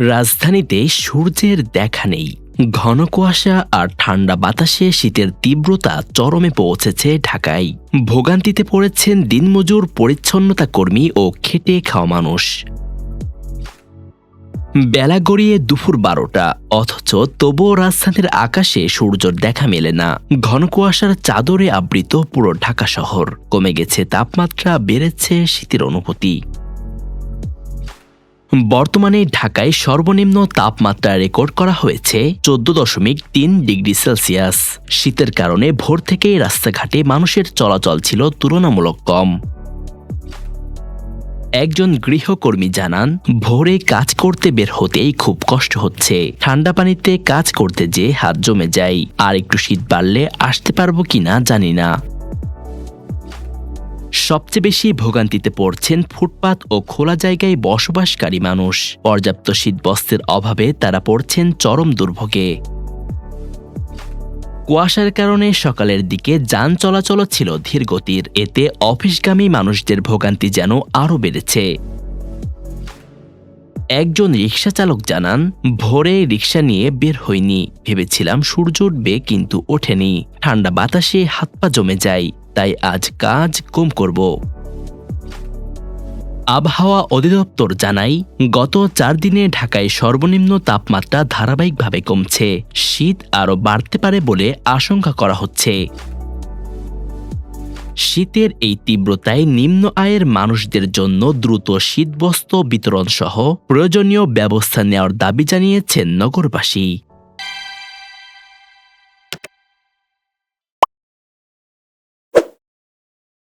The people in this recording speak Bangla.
রাজধানীতে সূর্যের দেখা নেই। ঘন কুয়াশা আর ঠান্ডা বাতাসে শীতের তীব্রতা চরমে পৌঁছেছে ঢাকায়। ভোগান্তিতে পড়েছেন দিনমজুর, পরিচ্ছন্নতা কর্মী ও খেটে খাওয়া মানুষ। বেলা গড়িয়ে দুপুর বারোটা, অথচ তবুও রাজধানীর আকাশে সূর্যর দেখা মেলে না। ঘন কুয়াশার চাদরে আবৃত পুরো ঢাকা শহর। কমে গেছে তাপমাত্রা, বেড়েছে শীতের অনুভূতি। বর্তমানে ঢাকায় সর্বনিম্ন তাপমাত্রা রেকর্ড করা হয়েছে চোদ্দ দশমিক তিন ডিগ্রি সেলসিয়াস। শীতের কারণে ভোর থেকেই রাস্তাঘাটে মানুষের চলাচল ছিল তুলনামূলক কম। একজন গৃহকর্মী জানান, ভোরে কাজ করতে বের হতেই খুব কষ্ট হচ্ছে। ঠান্ডা পানিতে কাজ করতে যে হাত জমে যায়। আর একটু শীত বাড়লে আসতে পারব কিনা জানি না। সবচেয়ে বেশি ভোগান্তিতে পড়ছেন ফুটপাত ও খোলা জায়গায় বসবাসকারী মানুষ। পর্যাপ্ত শীতবস্ত্রের অভাবে তারা পড়ছেন চরম দুর্ভোগে। কুয়াশার কারণে সকালের দিকে যান চলাচল ছিল ধীরগতির। এতে অফিসগামী মানুষদের ভোগান্তি যেন আরও বেড়েছে। একজন রিক্সা চালক জানান, ভোরে রিক্সা নিয়ে বের হইনি। ভেবেছিলাম সূর্য উঠবে কিন্তু ওঠেনি। ঠান্ডা বাতাসে হাত পা জমে যায়। তাই আজ কাজ কম করব। আবহাওয়া অধিদপ্তর জানাই গত চার দিনে ঢাকায় সর্বনিম্ন তাপমাত্রা ধারাবাহিকভাবে কমছে। শীত আরও বাড়তে পারে বলে আশঙ্কা করা হচ্ছে। শীতের এই তীব্রতায় নিম্ন আয়ের মানুষদের জন্য দ্রুত শীতবস্ত্র বিতরণ সহ প্রয়োজনীয় ব্যবস্থা নেওয়ার দাবি জানিয়েছেন নগরবাসী।